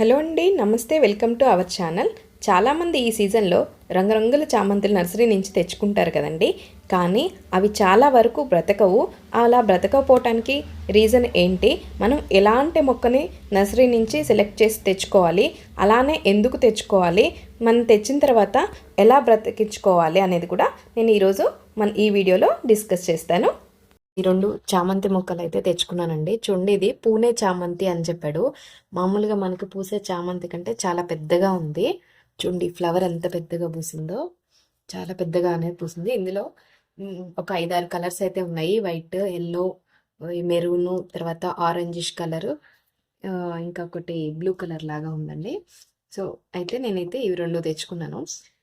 Hello అండి నమస్తే welcome to our channel. చాలామంది ఈ సీజన్లో రంగురంగుల చామంతులు నర్సరీ నుంచి తెచ్చుకుంటారు కదండి. కానీ అవి చాలా వరకు బ్రతకవు. అలా బ్రతకపోవటానికి రీజన్ ఏంటి? మనం ఎలాంటి మొక్కని నర్సరీ నుంచి సెలెక్ట్ చేసి తెచ్చుకోవాలి? అలానే ఎందుకు తెచ్చుకోవాలి? మనం తెచ్చిన తర్వాత ఎలా బ్రతికించుకోవాలి అనేది కూడా నేను ఈరోజు మన ఈ వీడియోలో డిస్కస్ చేస్తాను. ఈ రెండు చామంతి మొక్కలు అయితే తెచ్చుకున్నానండి. చూడండి ఇది పూణే చామంతి అని చెప్పాడు. మామూలుగా మనకి పూసే చామంతి కంటే చాలా పెద్దగా ఉంది. చూడండి ఫ్లవర్ ఎంత పెద్దగా పూసిందో చాలా పెద్దగా అనేది పూసింది. ఇందులో ఒక ఐదారు కలర్స్ అయితే ఉన్నాయి. వైట్ ఎల్లో మెరూన్ తర్వాత ఆరెంజిష్ కలర్ ఇంకా ఒకటి బ్లూ కలర్ లాగా ఉందండి. సో అయితే నేనైతే ఇవి రెండు తెచ్చుకున్నాను.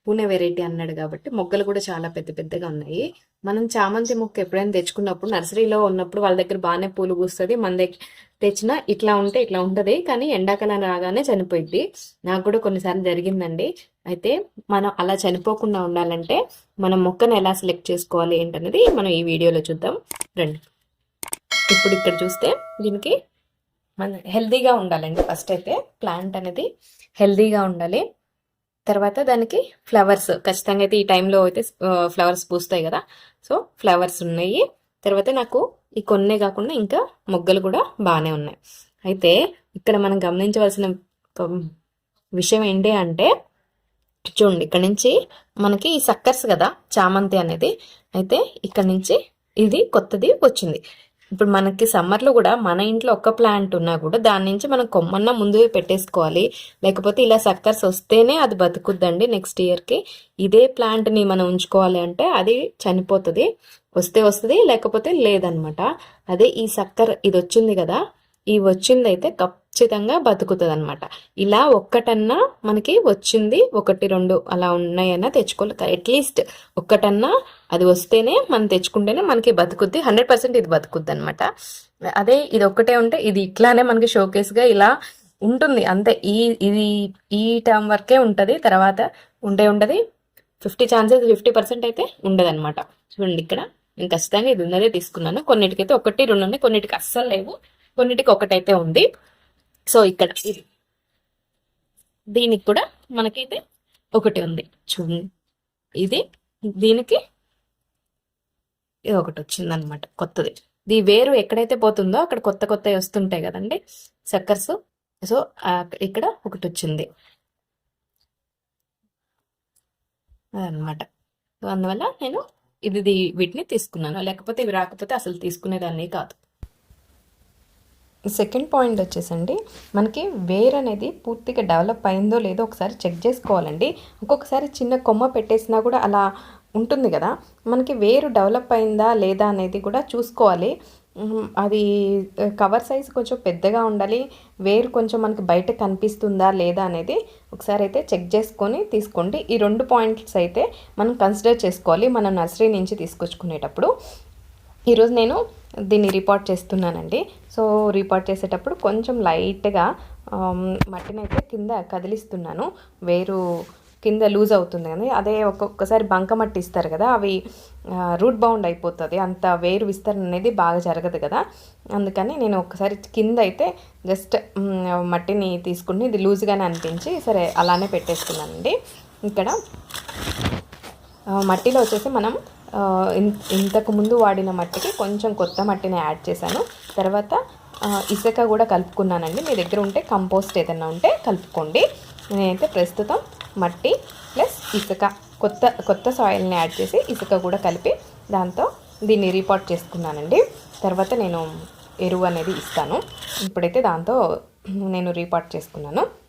పూణే వెరైటీ అన్నాడు కాబట్టి మొగ్గలు కూడా చాలా పెద్ద పెద్దగా ఉన్నాయి. మనం చామంతి మొక్క ఎప్పుడైనా తెచ్చుకున్నప్పుడు నర్సరీలో ఉన్నప్పుడు వాళ్ళ దగ్గర బాగానే పూలు పూస్తుంది. మన దగ్గర తెచ్చినా ఇట్లా ఉంటే ఇట్లా ఉంటుంది కానీ ఎండాకాలం రాగానే చనిపోయింది నాకు కూడా కొన్నిసార్లు జరిగిందండి. అయితే మనం అలా చనిపోకుండా ఉండాలంటే మనం మొక్కను ఎలా సెలెక్ట్ చేసుకోవాలి ఏంటనేది మనం ఈ వీడియోలో చూద్దాం. రండి. ఇప్పుడు ఇక్కడ చూస్తే దీనికి మన హెల్దీగా ఉండాలండి ఫస్ట్ అయితే ప్లాంట్ అనేది హెల్దీగా ఉండాలి. తర్వాత దానికి ఫ్లవర్స్. ఖచ్చితంగా అయితే ఈ టైంలో అయితే ఫ్లవర్స్ పూస్తాయి కదా. సో ఫ్లవర్స్ ఉన్నాయి. తర్వాత నాకు ఈ కొన్నే కాకుండా ఇంకా మొగ్గలు కూడా బాగానే ఉన్నాయి. అయితే ఇక్కడ మనం గమనించవలసిన విషయం ఏంటి అంటే చూడండి ఇక్కడ నుంచి మనకి ఈ సక్కర్స్ కదా చామంతి అనేది. అయితే ఇక్కడ నుంచి ఇది కొత్తది వచ్చింది. ఇప్పుడు మనకి సమ్మర్లో కూడా మన ఇంట్లో ఒక్క ప్లాంట్ ఉన్నా కూడా దాని నుంచి మనం కొమ్మన్న ముందు పెట్టేసుకోవాలి. లేకపోతే ఇలా సక్కర్స్ వస్తేనే అది బతుకుద్దండి నెక్స్ట్ ఇయర్కి. ఇదే ప్లాంట్ని మనం ఉంచుకోవాలి అంటే అది చనిపోతుంది వస్తే వస్తుంది లేకపోతే లేదనమాట. అదే ఈ సక్కర్ ఇది వచ్చింది కదా ఈ వచ్చింది అయితే ఖచ్చితంగా బతుకుతుంది అనమాట ఇలా ఒక్కటన్నా మనకి వచ్చింది ఒకటి రెండు అలా ఉన్నాయన్నా తెచ్చుకోవాలి. అట్లీస్ట్ ఒక్కటన్నా అది వస్తేనే మనం తెచ్చుకుంటేనే మనకి బతుకుద్ది. హండ్రెడ్ పర్సెంట్ ఇది బతుకుద్ది అనమాట అదే ఇది ఒక్కటే ఉంటే ఇది ఇట్లానే మనకి షోకేస్గా ఇలా ఉంటుంది. అంతే. ఈ ఇది ఈ టర్మ్ వరకే ఉంటుంది. తర్వాత ఉండే ఉండదు. ఫిఫ్టీ ఛాన్సెస్ ఫిఫ్టీ పర్సెంట్ అయితే ఉండదు అనమాట చూడండి ఇక్కడ. నేను ఖచ్చితంగా ఇది ఉన్నదే తీసుకున్నాను. కొన్నిటికైతే ఒకటి రెండు ఉన్నాయి. కొన్నిటికి అస్సలు లేవు. కొన్నిటికి ఒకటైతే ఉంది. సో ఇక్కడ ఇది. దీనికి కూడా మనకైతే ఒకటి ఉంది. చూడండి. ఇది దీనికి ఇది ఒకటి వచ్చింది అనమాట కొత్తది. ఇది వేరు ఎక్కడైతే పోతుందో అక్కడ కొత్త కొత్తవి వస్తుంటాయి కదండి. సక్కర్స్ సో ఇక్కడ ఒకటి వచ్చింది. అదనమాట అందువల్ల నేను ఇది ఇది- వీటిని తీసుకున్నాను. లేకపోతే ఇవి రాకపోతే అసలు తీసుకునేదాన్ని కాదు. సెకండ్ పాయింట్ వచ్చేసండి. మనకి వేర్ అనేది పూర్తిగా డెవలప్ అయిందో లేదో ఒకసారి చెక్ చేసుకోవాలండి. ఒక్కొక్కసారి చిన్న కొమ్మ పెట్టేసినా కూడా అలా ఉంటుంది కదా. మనకి వేరు డెవలప్ అయిందా లేదా అనేది కూడా చూసుకోవాలి. అది కవర్ సైజ్ కొంచెం పెద్దగా ఉండాలి. వేరు కొంచెం మనకి బయట కనిపిస్తుందా లేదా అనేది ఒకసారి అయితే చెక్ చేసుకొని తీసుకోండి. ఈ రెండు పాయింట్స్ అయితే మనం కన్సిడర్ చేసుకోవాలి మనం నర్సరీ నుంచి తీసుకొచ్చుకునేటప్పుడు. ఈరోజు నేను దీన్ని రిపోర్ట్ చేస్తున్నానండి. సో రిపోర్ట్ చేసేటప్పుడు కొంచెం లైట్గా మట్టిని అయితే కింద కదిలిస్తున్నాను. వేరు కింద లూజ్ అవుతుంది కానీ అదే ఒక్కొక్కసారి బంక మట్టి ఇస్తారు కదా అవి రూట్ బౌండ్ అయిపోతుంది. అంత వేరు విస్తరణ అనేది బాగా జరగదు కదా. అందుకని నేను ఒకసారి కింద అయితే జస్ట్ మట్టిని తీసుకుని ఇది లూజ్గానే అనిపించి సరే అలానే పెట్టేసుకున్నానండి. ఇక్కడ మట్టిలో వచ్చేసి మనం ఇన్- ఇంతకు ముందు వాడిన మట్టికి కొంచెం కొత్త మట్టిని యాడ్ చేశాను. తర్వాత ఇసుక కూడా కలుపుకున్నానండి. మీ దగ్గర ఉంటే కంపోస్ట్ ఏదైనా ఉంటే కలుపుకోండి. నేనైతే ప్రస్తుతం మట్టి ప్లస్ ఇసుక కొత్త కొత్త సాయిల్ని యాడ్ చేసి ఇసుక కూడా కలిపి దాంతో దీన్ని రీపాట్ చేసుకున్నానండి. తర్వాత నేను ఎరువు అనేది ఇస్తాను. ఇప్పుడైతే దాంతో నేను రీపాట్ చేసుకున్నాను.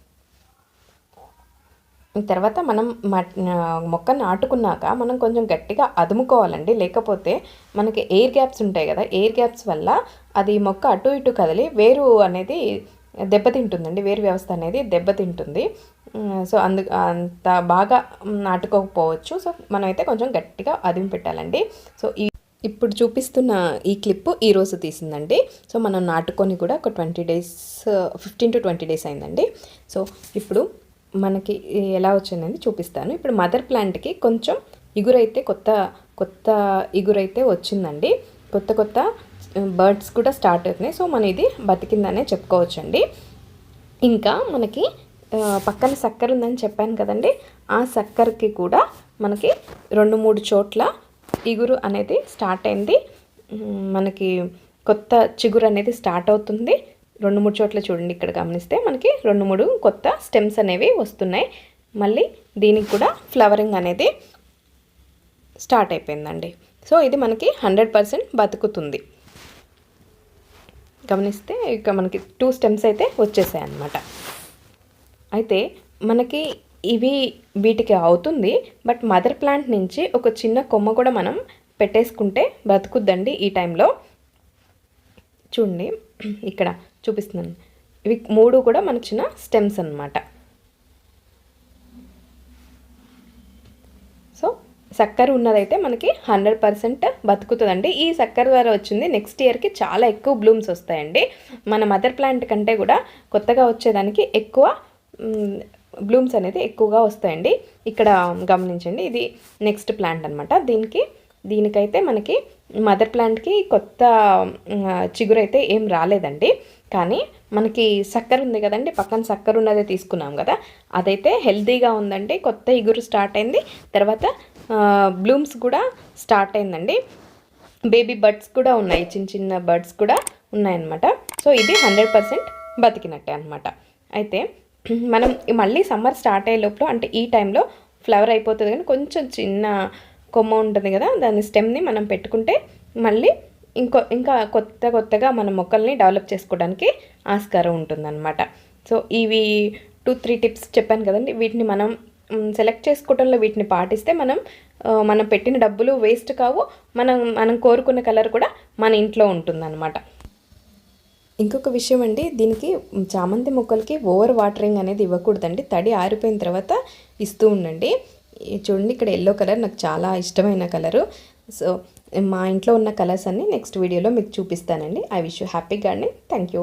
తర్వాత మనం మొక్క నాటుకున్నాక మనం కొంచెం గట్టిగా అదుముకోవాలండి. లేకపోతే మనకి ఎయిర్ గ్యాప్స్ ఉంటాయి కదా ఎయిర్ గ్యాప్స్ వల్ల అది మొక్క అటు ఇటు కదిలి వేరు అనేది దెబ్బతింటుందండి. వేరు వ్యవస్థ అనేది దెబ్బతింటుంది. సో అందు అంత బాగా నాటుకోకపోవచ్చు. సో మనమైతే కొంచెం గట్టిగా అదిమి పెట్టాలండి. సో ఈ ఇప్పుడు చూపిస్తున్న ఈ క్లిప్ ఈ రోజు తీసిందండి. సో మనం నాటుకొని కూడా ఒక twenty days fifteen to twenty days అయిందండి. సో ఇప్పుడు మనకి ఎలా వచ్చిందని చూపిస్తాను. ఇప్పుడు మదర్ ప్లాంట్కి కొంచెం ఇగురైతే కొత్త కొత్త ఇగురైతే వచ్చిందండి. కొత్త కొత్త బర్డ్స్ కూడా స్టార్ట్ అవుతున్నాయి. సో మనం ఇది బతికిందనే చెప్పుకోవచ్చండి. ఇంకా మనకి పక్కన చక్కెర ఉందని చెప్పాను కదండి. ఆ చక్కెరకి కూడా మనకి రెండు మూడు చోట్ల ఇగురు అనేది స్టార్ట్ అయింది. మనకి కొత్త చిగురు అనేది స్టార్ట్ అవుతుంది. రెండు మూడు చోట్ల చూడండి ఇక్కడ గమనిస్తే మనకి రెండు మూడు కొత్త స్టెమ్స్ అనేవి వస్తున్నాయి. మళ్ళీ దీనికి కూడా ఫ్లవరింగ్ అనేది స్టార్ట్ అయిపోయిందండి. సో ఇది మనకి హండ్రెడ్ పర్సెంట్ బతుకుతుంది. గమనిస్తే ఇక మనకి టూ స్టెమ్స్ అయితే వచ్చేసాయి అన్నమాట. అయితే మనకి ఇవి వీటికి అవుతుంది బట్ మదర్ ప్లాంట్ నుంచి ఒక చిన్న కొమ్మ కూడా మనం పెట్టేసుకుంటే బ్రతుకుద్దండి ఈ టైంలో చూడండి ఇక్కడ చూపిస్తున్నాను. ఇవి మూడు కూడా మనకు చిన్న స్టెమ్స్ అన్నమాట. సో చక్కెర ఉన్నదైతే మనకి హండ్రెడ్ పర్సెంట్ బతుకుతుందండి. ఈ చక్కెర ద్వారా వచ్చింది నెక్స్ట్ ఇయర్కి చాలా ఎక్కువ బ్లూమ్స్ వస్తాయండి. మన మదర్ ప్లాంట్ కంటే కూడా కొత్తగా వచ్చేదానికి ఎక్కువ బ్లూమ్స్ అనేది ఎక్కువగా వస్తాయండి. ఇక్కడ గమనించండి ఇది నెక్స్ట్ ప్లాంట్ అనమాట దీనికి దీనికైతే మనకి మదర్ ప్లాంట్కి కొత్త చిగురు అయితే ఏం రాలేదండి. కానీ మనకి చక్కెర ఉంది కదండి పక్కన చక్కెర ఉన్నదే తీసుకున్నాం కదా. అదైతే హెల్తీగా ఉందండి కొత్త ఇగురు స్టార్ట్ అయింది. తర్వాత బ్లూమ్స్ కూడా స్టార్ట్ అయిందండి. బేబీ బర్డ్స్ కూడా ఉన్నాయి చిన్న చిన్న బర్డ్స్ కూడా ఉన్నాయన్నమాట. సో ఇది హండ్రెడ్ పర్సెంట్ బతికినట్టే అనమాట అయితే మనం మళ్ళీ సమ్మర్ స్టార్ట్ అయ్యే లోపల అంటే ఈ టైంలో ఫ్లవర్ అయిపోతుంది కానీ కొంచెం చిన్న కొమ్మ ఉంటుంది కదా దాని స్టెమ్ని మనం పెట్టుకుంటే మళ్ళీ ఇంకో ఇంకా కొత్త కొత్తగా మన మొక్కల్ని డెవలప్ చేసుకోవడానికి ఆస్కారం ఉంటుందన్నమాట. సో ఇవి టూ త్రీ టిప్స్ చెప్పాను కదండి. వీటిని మనం సెలెక్ట్ చేసుకోవడంలో వీటిని పాటిస్తే మనం మనం పెట్టిన డబ్బులు వేస్ట్ కావు. మనం మనం కోరుకున్న కలర్ కూడా మన ఇంట్లో ఉంటుందన్నమాట. ఇంకొక విషయం అండి దీనికి చామంతి మొక్కలకి ఓవర్ వాటరింగ్ అనేది ఇవ్వకూడదండి. తడి ఆరిపోయిన తర్వాత ఇస్తూ ఉండండి. చూడండి ఇక్కడ ఎల్లో కలర్ నాకు చాలా ఇష్టమైన కలరు సో మా ఇంట్లో ఉన్న కలర్స్ అన్ని నెక్స్ట్ వీడియోలో మీకు చూపిస్తానండి. I wish you happy garden thank you